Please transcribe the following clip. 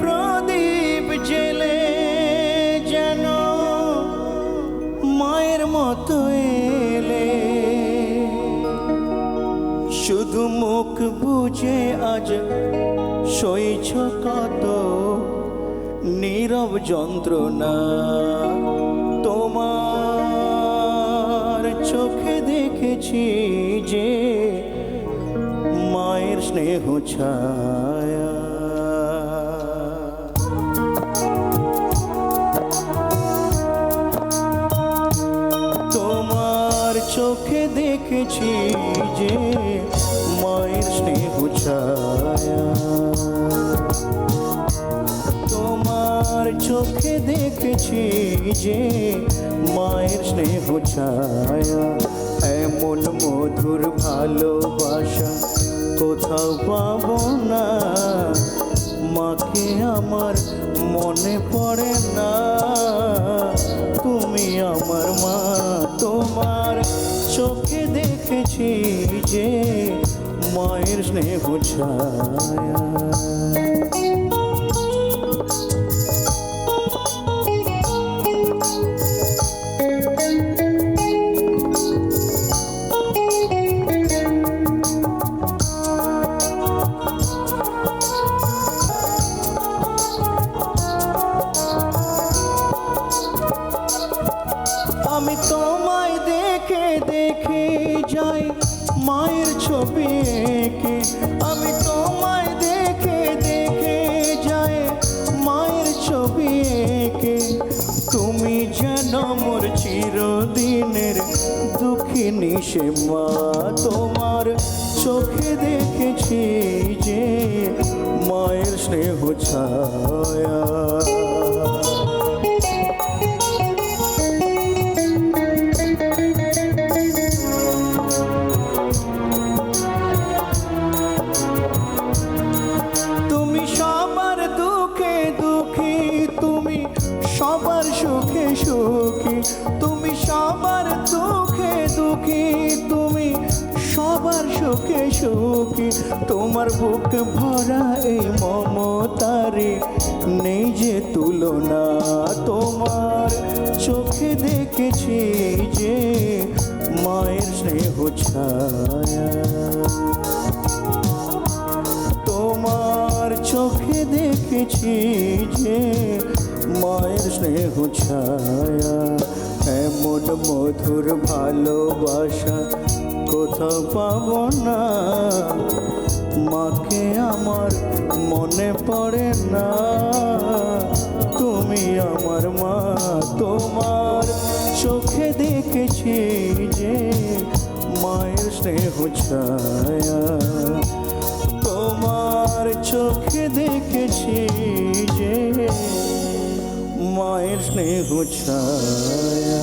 প্রদীপ জেলে যেন মায়ের মতো এলে। শুধু মুখ বুঝে আজ সইছ কত নীরব যন্ত্রণা। তোমার চোখে দেখেছি যে মায়ের স্নেহ ছায়া। চোখে দেখেছি যে মায়ের স্নেহ ছায়া। তোমার চোখে দেখেছি যে মায়ের স্নেহ ছায়া। এমন মধুর ভালোবাসা কোথাও পাব না। মাকে আমার মনে পড়ে না। তুমি আমার মা। তোমার চোখে দেখেছি যে মায়ের স্নেহ ছায়া। আমি দেখে যাই মায়ের ছবি এঁকে, আমি তোমায় দেখে দেখে যাই মায়ের ছবি এঁকে। তুমি যেন মোর চিরদিনের দুঃখিনী সে মা, তোমার চোখে দেখেছি যে মায়ের স্নেহ ছায়া। সুখে, তুমি সবার দুঃখে দুঃখী, তুমি সবার সুখে সুখী। তোমার বুক ভরা এই মমতারে, নেই যে তুলনা তোমার। চোখে দেখেছি যে মায়ের স্নেহ ছায়া। দেখেছি যে মায়ের স্নেহ ছায়া, এমন মধুর ভালোবাসা কোথাও পাবো না। মাকে আমার মনে পড়ে না, তুমি আমার মা, তোমার চোখে দেখেছি যে মায়ের স্নেহ ছায়া। মায়ের স্নেহ ছায়া